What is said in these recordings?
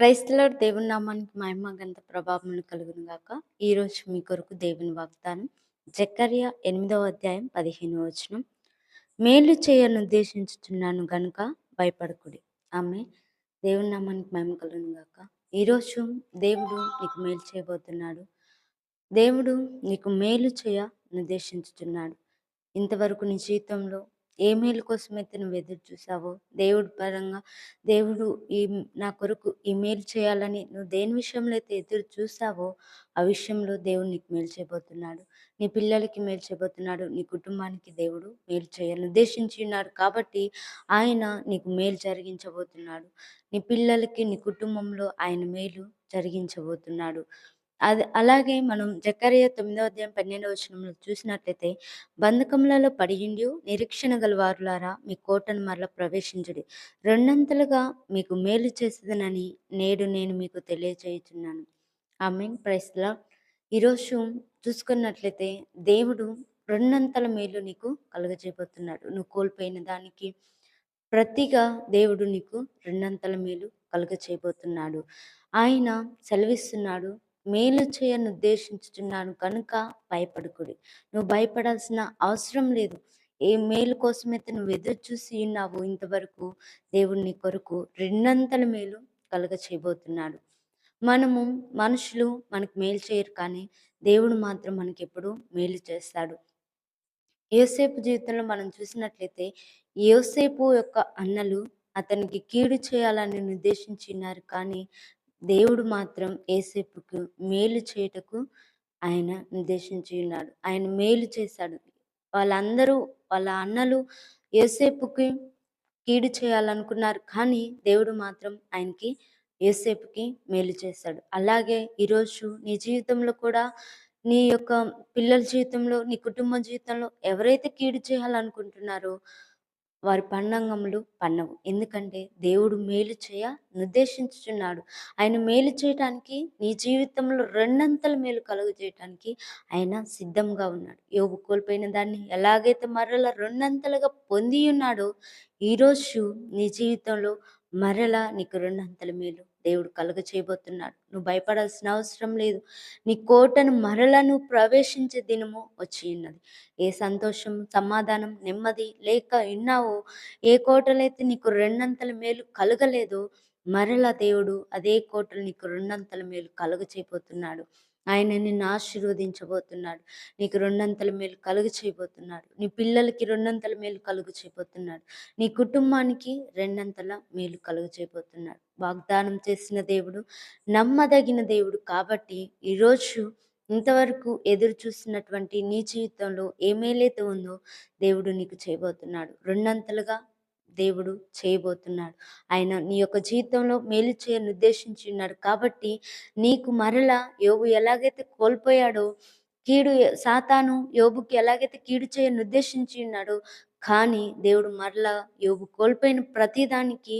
క్రైస్తలో దేవుని నామానికి మహిమ గంత ప్రభావం కలుగును గాక. ఈరోజు మీ కొరకు దేవుని వాగ్దానం జక్కర్య ఎనిమిదవ అధ్యాయం పదిహేను వచనం. మేలు చేయను ఉద్దేశించుతున్నాను గనుక భయపడకుడి. ఆమె దేవుని నామానికి మహిమ కలుగును గాక. ఈరోజు దేవుడు నీకు మేలు చేయబోతున్నాడు. దేవుడు నీకు మేలు చేయ నిర్దేశించుతున్నాడు ఇంతవరకు నీ జీవితంలో ఏ మేలు అయితే నువ్వు ఎదురు చూసావో దేవుడి పరంగా దేవుడు ఈ నా కొరకు ఈ మేలు చేయాలని నువ్వు దేని విషయంలో అయితే ఎదురు చూసావో ఆ విషయంలో దేవుడు నీకు మేలు చేయబోతున్నాడు. నీ పిల్లలకి మేలు చేయబోతున్నాడు. నీ కుటుంబానికి దేవుడు మేలు చేయాలని ఉద్దేశించి ఉన్నాడు. కాబట్టి ఆయన నీకు మేలు జరిగించబోతున్నాడు. నీ పిల్లలకి నీ కుటుంబంలో ఆయన మేలు జరిగించబోతున్నాడు. అది అలాగే మనం జకర్య తొమ్మిదో అధ్యాయం పన్నెండవ వచనంలో చూసినట్లయితే బంధకములలో పడియుండి నిరీక్షణ గల వారులారా మీ కోటను మరల ప్రవేశించుడి. రెండంతలుగా మీకు మేలు చేసేదనని నేడు నేను మీకు తెలియజేయుచున్నాను. ఐ మీన్ ప్రైస్లా ఈరోజు చూసుకున్నట్లయితే దేవుడు రెండంతల మేలు నీకు కలుగజేయబోతున్నాడు. నువ్వు కోల్పోయిన దానికి ప్రతిగా దేవుడు నీకు రెండంతల మేలు కలుగజేయబోతున్నాడు. ఆయన సెలవిస్తున్నాడు మేలు చేయను ఉద్దేశించుతున్నాను కనుక భయపడుకుడి. నువ్వు భయపడాల్సిన అవసరం లేదు. ఏ మేలు కోసమైతే నువ్వు ఎదురు చూసి ఉన్నావు ఇంతవరకు దేవుని కొరకు రెండంతల మేలు కలుగ చేయబోతున్నాడు. మనము మనుషులు మనకు మేలు చేయరు కానీ దేవుడు మాత్రం మనకి ఎప్పుడు మేలు చేస్తాడు. యోసేపు జీవితంలో మనం చూసినట్లయితే యోసేపు యొక్క అన్నలు అతనికి కీడు చేయాలని నిర్దేశించినారు కానీ దేవుడు మాత్రం ఏసేపుకు మేలు చేయుటకు ఆయన నిర్దేశించి ఉన్నాడు. ఆయన మేలు చేశాడు. వాళ్ళందరూ వాళ్ళ అన్నలు ఏసేపుకి కీడు చేయాలనుకున్నారు. కానీ దేవుడు మాత్రం ఆయనకి ఏసేపుకి మేలు చేశాడు. అలాగే ఈరోజు నీ జీవితంలో కూడా నీ యొక్క పిల్లల జీవితంలో నీ కుటుంబ జీవితంలో ఎవరైతే కీడు చేయాలనుకుంటున్నారో వారి పన్నంగములు పన్నవు. ఎందుకంటే దేవుడు మేలు చేయ నిర్దేశించుచున్నాడు. ఆయన మేలు చేయటానికి నీ జీవితంలో రెండంతల మేలు కలుగు చేయటానికి ఆయన సిద్ధంగా ఉన్నాడు. యోగు కోల్పోయిన దాన్ని ఎలాగైతే మరల రెండంతలుగా పొంది ఉన్నాడో ఈరోజు నీ జీవితంలో మరలా నీకు రెండంతల మేలు దేవుడు కలుగ చేయబోతున్నాడు నువ్వు భయపడాల్సిన అవసరం లేదు. నీ కోటను మరలను నువ్వు ప్రవేశించే దినము వచ్చి ఉన్నది. ఏ సంతోషం సమాధానం నెమ్మది లేక విన్నావో ఏ కోటలైతే నీకు రెండంతల మేలు కలగలేదో మరలా దేవుడు అదే కోటలు నీకు రెండంతల మేలు కలుగ చేయబోతున్నాడు ఆయన నిన్ను ఆశీర్వదించబోతున్నాడు. నీకు రెండంతల మేలు కలుగు చేయబోతున్నాడు. నీ పిల్లలకి రెండంతల మేలు కలుగు చేయబోతున్నాడు. నీ కుటుంబానికి రెండంతల మేలు కలుగు చేయబోతున్నాడు. వాగ్దానం చేసిన దేవుడు నమ్మదగిన దేవుడు కాబట్టి ఈరోజు ఇంతవరకు ఎదురు చూస్తున్నటువంటి నీ జీవితంలో ఏమేలైతే ఉందో దేవుడు నీకు చేయబోతున్నాడు. రెండంతలుగా దేవుడు చేయబోతున్నాడు. ఆయన నీ యొక్క జీవితంలో మేలు చేయని ఉద్దేశించి ఉన్నాడు కాబట్టి నీకు మరలా యోగు ఎలాగైతే కోల్పోయాడో కీడు సాతాను యోబుకి ఎలాగైతే కీడు చేయని ఉద్దేశించి ఉన్నాడో కానీ దేవుడు మరలా యోబు కోల్పోయిన ప్రతిదానికి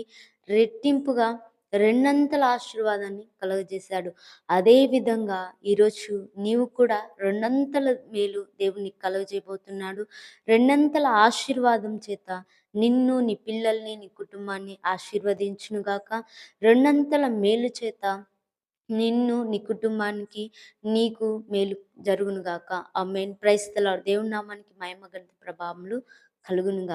రెట్టింపుగా రెండంతల ఆశీర్వాదాన్ని కలుగజేశాడు. అదే విధంగా ఈరోజు నీవు కూడా రెండంతల మేలు దేవుని కలుగజేయబోతున్నాడు. రెండంతల ఆశీర్వాదం చేత నిన్ను నీ పిల్లల్ని నీ కుటుంబాన్ని ఆశీర్వదించునుగాక. రెండంతల మేలు చేత నిన్ను నీ కుటుంబానికి నీకు మేలు జరుగునుగాక. ఆ మెయిన్ ప్రైస్తల దేవునామానికి మహిమగంత ప్రభావములు కలుగునుగా